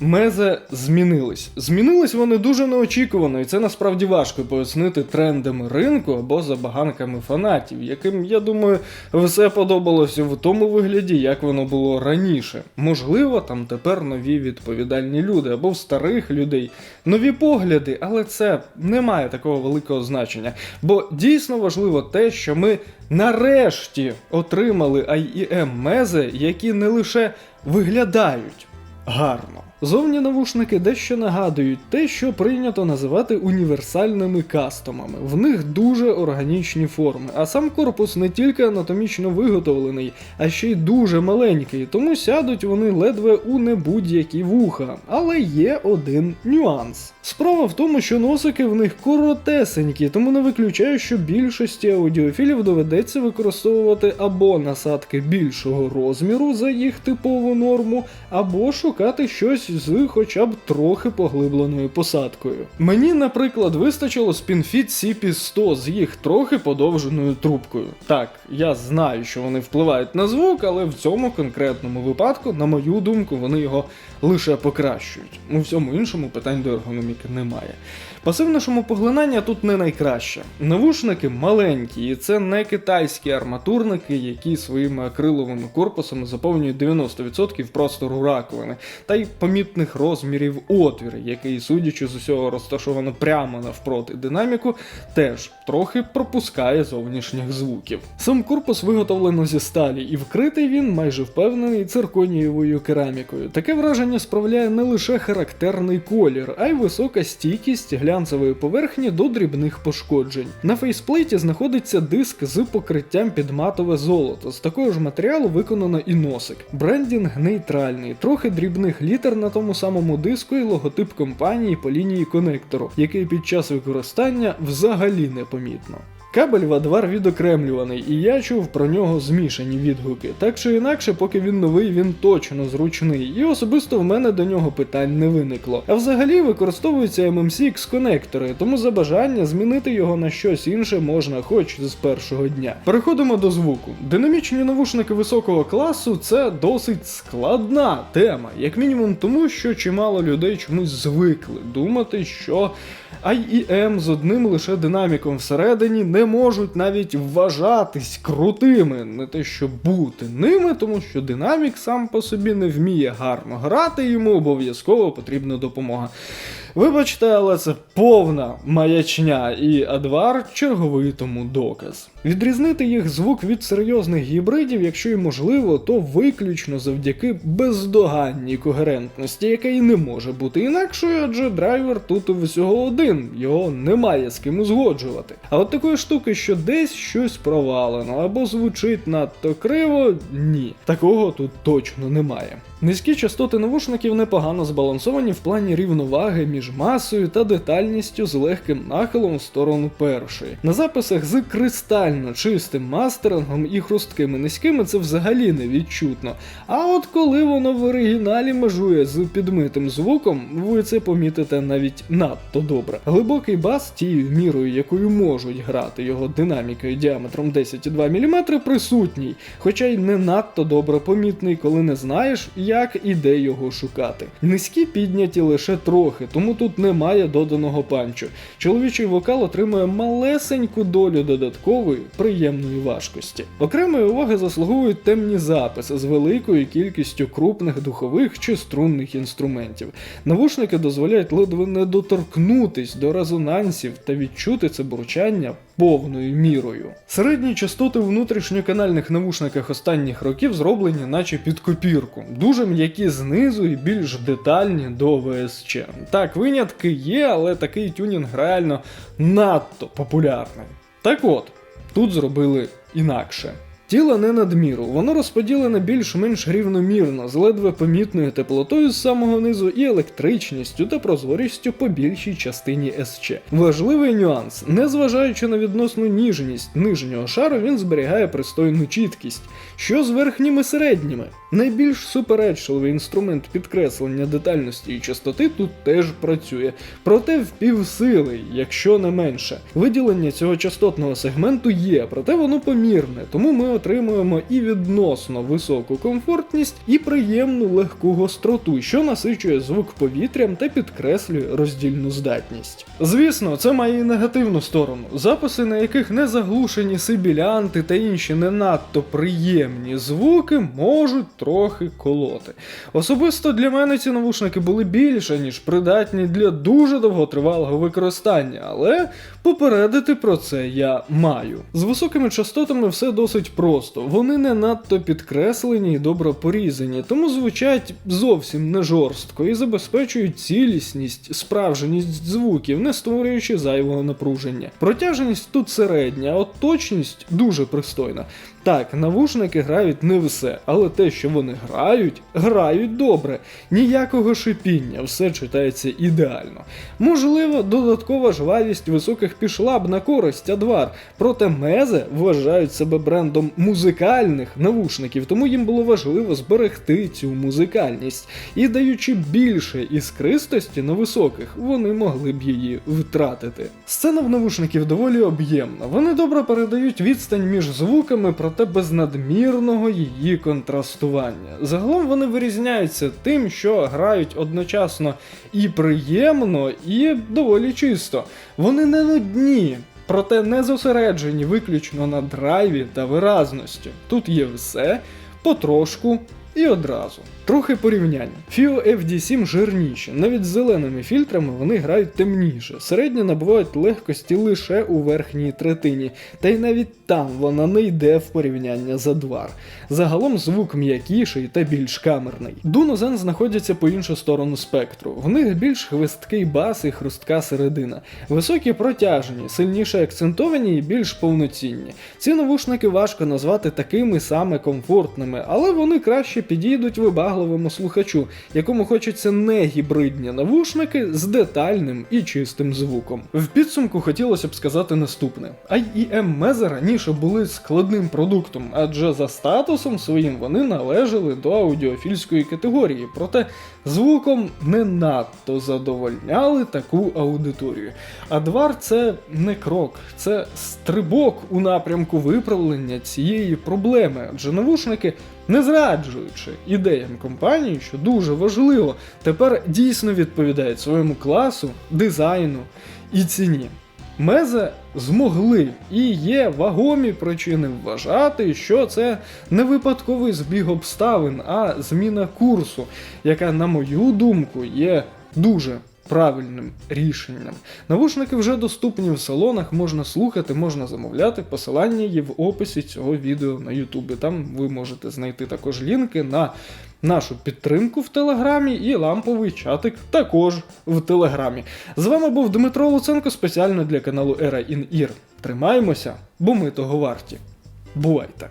Мезе змінились. Змінились вони дуже неочікувано, і це насправді важко пояснити трендами ринку або забаганками фанатів, яким, я думаю, все подобалося в тому вигляді, як воно було раніше. Можливо, там тепер нові відповідальні люди або в старих людей нові погляди, але це не має такого великого значення. Бо дійсно важливо те, що ми нарешті отримали IEM мези, які не лише виглядають гарно. Зовні навушники дещо нагадують те, що прийнято називати універсальними кастомами. В них дуже органічні форми, а сам корпус не тільки анатомічно виготовлений, а ще й дуже маленький, тому сядуть вони ледве у не будь-які вуха. Але є один нюанс. Справа в тому, що носики в них коротесенькі, тому не виключаю, що більшості аудіофілів доведеться використовувати або насадки більшого розміру за їх типову норму, або шукати щось з хоча б трохи поглибленою посадкою. Мені, наприклад, вистачило SpinFit CP100 з їх трохи подовженою трубкою. Так, я знаю, що вони впливають на звук, але в цьому конкретному випадку, на мою думку, вони його лише покращують. У всьому іншому питань до ергономіки немає. Пасивне шумопоглинання тут не найкраще. Навушники маленькі, і це не китайські арматурники, які своїми акриловими корпусами заповнюють 90% простору раковини, та й помітних розмірів отвір, який, судячи з усього, розташовано прямо навпроти динаміку, теж трохи пропускає зовнішніх звуків. Сам корпус виготовлено зі сталі, і вкритий він майже впевнений цирконієвою керамікою. Таке враження справляє не лише характерний колір, а й висока стійкість глянцевої поверхні до дрібних пошкоджень. На фейсплейті знаходиться диск з покриттям під матове золото. З такого ж матеріалу виконано і носик. Брендінг нейтральний, трохи дрібних літер на тому самому диску і логотип компанії по лінії конектору, який під час використання взагалі непомітно. Кабель в Адвар відокремлюваний, і я чув про нього змішані відгуки. Так чи інакше, поки він новий, він точно зручний, і особисто в мене до нього питань не виникло. А взагалі використовуються MMCX конектори, тому за бажання змінити його на щось інше можна хоч з першого дня. Переходимо до звуку. Динамічні навушники високого класу це досить складна тема, як мінімум тому, що чимало людей чомусь звикли думати, що IEM з одним лише динаміком всередині не можуть навіть вважатись крутими, не те що бути ними, тому що динамік сам по собі не вміє гарно грати, йому обов'язково потрібна допомога. Вибачте, але це повна маячня, і Адвар черговий тому доказ. Відрізнити їх звук від серйозних гібридів, якщо і можливо, то виключно завдяки бездоганній когерентності, яка і не може бути інакшою, адже драйвер тут всього один, його немає з ким узгоджувати. А от такої штуки, що десь щось провалено або звучить надто криво, ні, такого тут точно немає. Низькі частоти навушників непогано збалансовані в плані рівноваги між масою та детальністю з легким нахилом в сторону першої. На записах з кристально чистим мастерингом і хрусткими низькими це взагалі не відчутно. А от коли воно в оригіналі межує з підмитим звуком, ви це помітите навіть надто добре. Глибокий бас тією мірою, якою можуть грати його динамікою діаметром 10,2 мм, присутній, хоча й не надто добре помітний, коли не знаєш, як і де його шукати. Низькі підняті лише трохи, тому тут немає доданого панчу. Чоловічий вокал отримує малесеньку долю додаткової приємної важкості. Окремої уваги заслуговують темні записи з великою кількістю крупних духових чи струнних інструментів. Навушники дозволяють ледве не доторкнутись до резонансів та відчути це бурчання повною мірою. Середні частоти в внутрішньоканальних навушниках останніх років зроблені наче під копірку, дуже м'які знизу і більш детальні до ВСЧ. Так, винятки є, але такий тюнінг реально надто популярний. Так от, тут зробили інакше. Тіло не надміру, воно розподілене більш-менш рівномірно, з ледве помітною теплотою з самого низу і електричністю та прозорістю по більшій частині СЧ. Важливий нюанс, незважаючи на відносну ніжність нижнього шару, він зберігає пристойну чіткість. Що з верхніми середніми? Найбільш суперечливий інструмент підкреслення детальності і частоти тут теж працює, проте в півсили, якщо не менше. Виділення цього частотного сегменту є, проте воно помірне, тому ми отримуємо і відносно високу комфортність, і приємну легку гостроту, що насичує звук повітрям та підкреслює роздільну здатність. Звісно, це має і негативну сторону. Записи, на яких не заглушені сибілянти та інші не надто приємні звуки, можуть трохи колоти. Особисто для мене ці навушники були більше, ніж придатні для дуже довготривалого використання, але попередити про це я маю. З високими частотами все досить просто. Вони не надто підкреслені і добре порізані, тому звучать зовсім не жорстко і забезпечують цілісність, справжність звуків, не створюючи зайвого напруження. Протяжність тут середня, а от точність дуже пристойна. Так, навушники грають не все, але те, що вони грають, грають добре. Ніякого шипіння, все читається ідеально. Можливо, додаткова жвавість високих пішла б на користь Адвар, проте мезе вважають себе брендом музикальних навушників, тому їм було важливо зберегти цю музикальність. І даючи більше іскристості на високих, вони могли б її втратити. Сцена в навушників доволі об'ємна. Вони добре передають відстань між звуками, проте без надмірного її контрастування. Загалом вони вирізняються тим, що грають одночасно і приємно, і доволі чисто. Вони не нудні. Проте не зосереджені виключно на драйві та виразності. Тут є все потрошку і одразу. Трохи порівняння. FIO FD7 жирніші, навіть з зеленими фільтрами вони грають темніше. Середні набувають легкості лише у верхній третині, та й навіть там вона не йде в порівняння з Advar. Загалом звук м'якіший та більш камерний. Дуно Zen знаходяться по іншу сторону спектру. В них більш хвисткий бас і хрустка середина. Високі протяжені, сильніше акцентовані і більш повноцінні. Ці навушники важко назвати такими саме комфортними, але вони краще підійдуть вибагливому слухачу, якому хочеться не гібридні навушники з детальним і чистим звуком. В підсумку хотілося б сказати наступне: IEM Meze раніше були складним продуктом, адже за статусом своїм вони належали до аудіофільської категорії, проте звуком не надто задовольняли таку аудиторію. Адвар це не крок, це стрибок у напрямку виправлення цієї проблеми, адже навушники, не зраджуючи ідеям компанії, що дуже важливо, тепер дійсно відповідають своєму класу, дизайну і ціні. Мезе змогли і є вагомі причини вважати, що це не випадковий збіг обставин, а зміна курсу, яка, на мою думку, є дуже правильним рішенням. Навушники вже доступні в салонах, можна слухати, можна замовляти. Посилання є в описі цього відео на Ютубі. Там ви можете знайти також лінки на нашу підтримку в Телеграмі і ламповий чатик також в Телеграмі. З вами був Дмитро Луценко спеціально для каналу Era in Ear. Тримаємося, бо ми того варті. Бувайте!